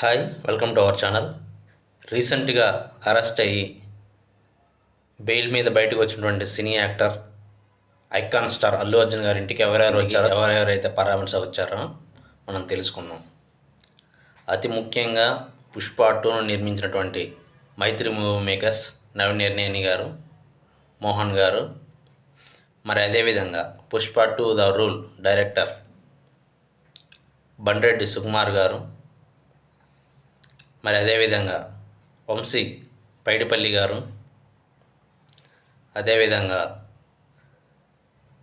Hi welcome to our channel. రీసెంట్గా arrest అయ్యి bail మీద బయటకు వచ్చినటువంటి cine actor icon star Allu Arjun గారి ఇంటికి ఎవరెవరు వచ్చారో ఎవరెవరైతే పరామర్శ వచ్చారో మనం తెలుసుకుందాం. అతి ముఖ్యంగా పుష్ప టూను నిర్మించినటువంటి మైత్రి మూవీ మేకర్స్ నవీన్ నిర్నేని గారు మోహన్ గారు. మరి అదేవిధంగా Pushpa two the rule director Bandreddi Sukumar గారు మరి అదేవిధంగా వంశీ పైడిపల్లి గారు అదేవిధంగా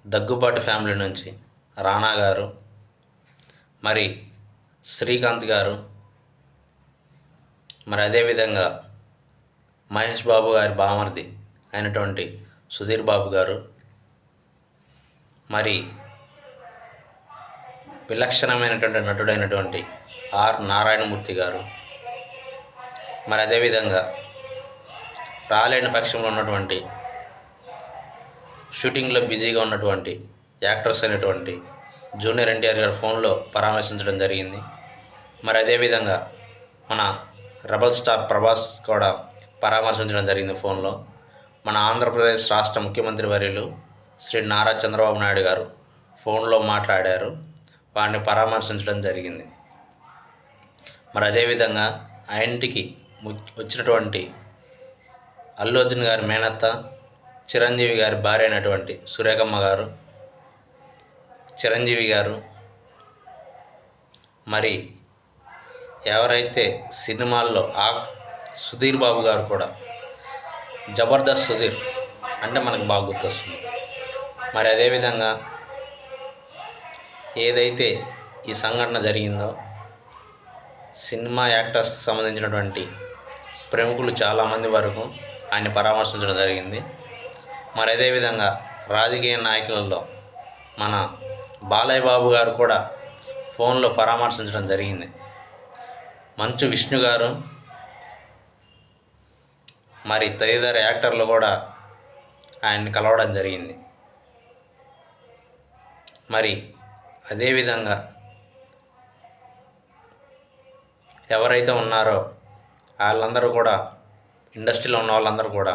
దగ్గుబాటు ఫ్యామిలీ నుంచి రాణా గారు మరి శ్రీకాంత్ గారు మరి అదేవిధంగా మహేష్ బాబు గారి బామర్ది అయినటువంటి సుధీర్ బాబు గారు మరి విలక్షణమైనటువంటి నటుడైనటువంటి ఆర్ నారాయణమూర్తి గారు మరి అదేవిధంగా రాలేని పక్షంలో ఉన్నటువంటి షూటింగ్లో బిజీగా ఉన్నటువంటి యాక్టర్స్ అయినటువంటి జూనియర్ ఎన్టీఆర్ గారు ఫోన్లో పరామర్శించడం జరిగింది. మరి అదేవిధంగా మన రెబల్ స్టార్ ప్రభాస్ కూడా పరామర్శించడం జరిగింది ఫోన్లో. మన ఆంధ్రప్రదేశ్ రాష్ట్ర ముఖ్యమంత్రి వర్యులు శ్రీ నారా చంద్రబాబు నాయుడు గారు ఫోన్లో మాట్లాడారు. వారిని పరామర్శించడం జరిగింది. మరి అదేవిధంగా ఆ ఇంటికి వచ్చినటువంటి అల్లు అర్జున్ గారి మేనత్త చిరంజీవి గారి భార్య అయినటువంటి సురేఖమ్మ గారు చిరంజీవి గారు మరి ఎవరైతే సినిమాల్లో ఆ సుధీర్ బాబు గారు కూడా జబర్దస్త్ సుధీర్ అంటే మనకు బాగా గుర్తొస్తుంది. మరి అదేవిధంగా ఏదైతే ఈ సంఘటన జరిగిందో సినిమా యాక్టర్స్కి సంబంధించినటువంటి ప్రముఖులు చాలామంది వరకు ఆయన పరామర్శించడం జరిగింది. మరి అదేవిధంగా రాజకీయ నాయకులలో మన బాలయ్య బాబు గారు కూడా ఫోన్లో పరామర్శించడం జరిగింది. మంచు విష్ణు గారు మరి తదితర యాక్టర్లు కూడా ఆయన్ని కలవడం జరిగింది. మరి అదేవిధంగా ఎవరైతే ఉన్నారో వాళ్ళందరూ కూడా ఇండస్ట్రీలో ఉన్న వాళ్ళందరూ కూడా